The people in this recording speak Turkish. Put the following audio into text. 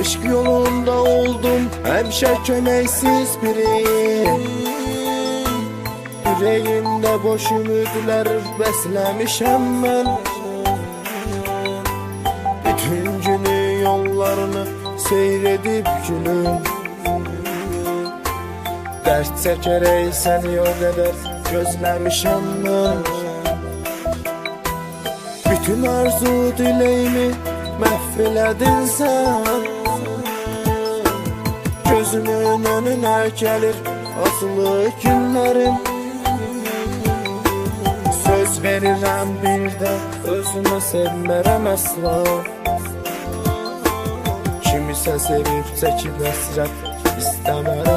Eşk yolunda oldum hemşe kömeksiz biri Yüreğimde boş ümitler beslemişem ben. Bütün günü yollarını seyredip gülüm. Dert çekerek seni o kadar gözlemişem ben. Bütün arzu dileğimi mahvedin sen Gözümün önüne gelir asılı günlerim. Söz verirəm bir də özümü sevmərəm əsla Kimisə sevib çəkib həsrət istəmərəm